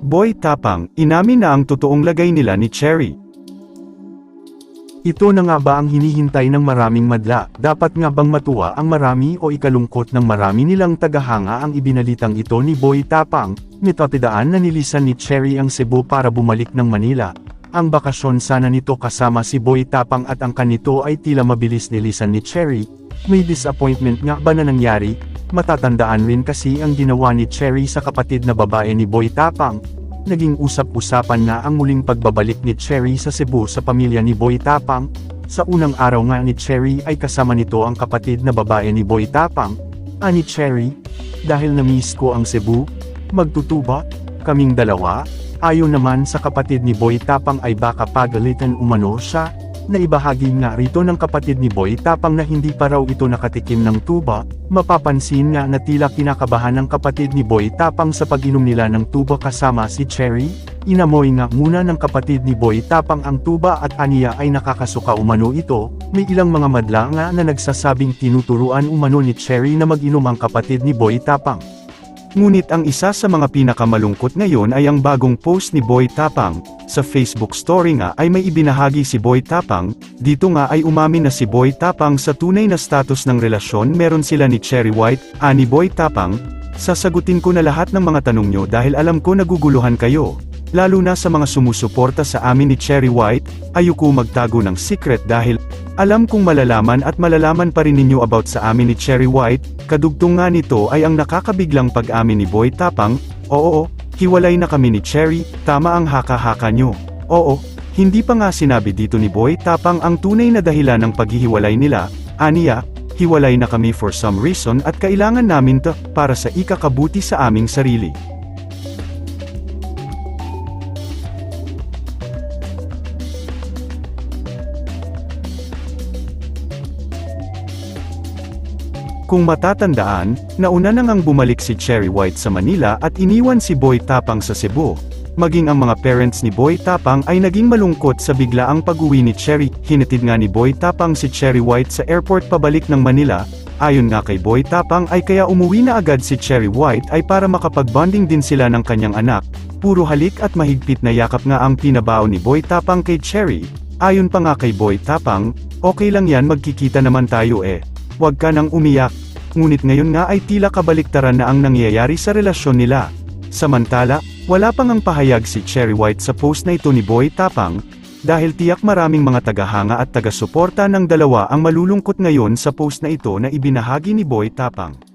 Boy Tapang, inamin na ang totoong lagay nila ni Cherry. Ito na nga ba ang hinihintay ng maraming madla? Dapat nga bang matuwa ang marami o ikalungkot ng marami nilang tagahanga ang ibinalitang ito ni Boy Tapang, mitotidaan na nilisan ni Cherry ang Cebu para bumalik ng Manila. Ang bakasyon sana nito kasama si Boy Tapang at ang kanito ay tila mabilis nilisan ni Cherry. May disappointment nga ba na nangyari? Matatandaan rin kasi ang ginawa ni Cherry sa kapatid na babae ni Boy Tapang. Naging usap-usapan na ang muling pagbabalik ni Cherry sa Cebu sa pamilya ni Boy Tapang. Sa unang araw nga ni Cherry ay kasama nito ang kapatid na babae ni Boy Tapang. Ani Cherry, dahil na-miss ko ang Cebu, magtutuba, kaming dalawa, ayon naman sa kapatid ni Boy Tapang ay baka pagalitan umano siya, na ibahagi nga rito ng kapatid ni Boy Tapang na hindi pa raw ito nakatikim ng tuba, mapapansin nga na tila kinakabahan ng kapatid ni Boy Tapang sa pag-inom nila ng tuba kasama si Cherry, inamoy nga muna ng kapatid ni Boy Tapang ang tuba at aniya ay nakakasuka umano ito, may ilang mga madla nga na nagsasabing tinuturuan umano ni Cherry na mag-inom ang kapatid ni Boy Tapang. Ngunit ang isa sa mga pinakamalungkot ngayon ay ang bagong post ni Boy Tapang. Sa Facebook story nga ay may ibinahagi si Boy Tapang, dito nga ay umamin na si Boy Tapang sa tunay na status ng relasyon meron sila ni Cherry White, ani Boy Tapang, sasagutin ko na lahat ng mga tanong nyo dahil alam ko naguguluhan kayo. Lalo na sa mga sumusuporta sa amin ni Cherry White, ayoko magtago ng secret dahil, alam kong malalaman at malalaman pa rin ninyo about sa amin ni Cherry White, kadugtong nga nito ay ang nakakabiglang pag-amin ni Boy Tapang, oo, hiwalay na kami ni Cherry, tama ang haka-haka nyo. Oo, hindi pa nga sinabi dito ni Boy Tapang ang tunay na dahilan ng paghihiwalay nila, aniya, hiwalay na kami for some reason at kailangan namin to, para sa ikakabuti sa aming sarili. Kung matatandaan, nauna nang ang bumalik si Cherry White sa Manila at iniwan si Boy Tapang sa Cebu. Maging ang mga parents ni Boy Tapang ay naging malungkot sa biglaang pag-uwi ni Cherry. Hinatid nga ni Boy Tapang si Cherry White sa airport pabalik ng Manila. Ayon nga kay Boy Tapang ay kaya umuwi na agad si Cherry White ay para makapag-bonding din sila ng kanyang anak. Puro halik at mahigpit na yakap nga ang pinabao ni Boy Tapang kay Cherry. Ayon pa nga kay Boy Tapang, okay lang yan magkikita naman tayo eh. Huwag ka nang umiyak. Ngunit ngayon nga ay tila kabaliktaran na ang nangyayari sa relasyon nila. Samantala, wala pang ang pahayag si Cherry White sa post na ito ni Boy Tapang, dahil tiyak maraming mga tagahanga at taga-suporta ng dalawa ang malulungkot ngayon sa post na ito na ibinahagi ni Boy Tapang.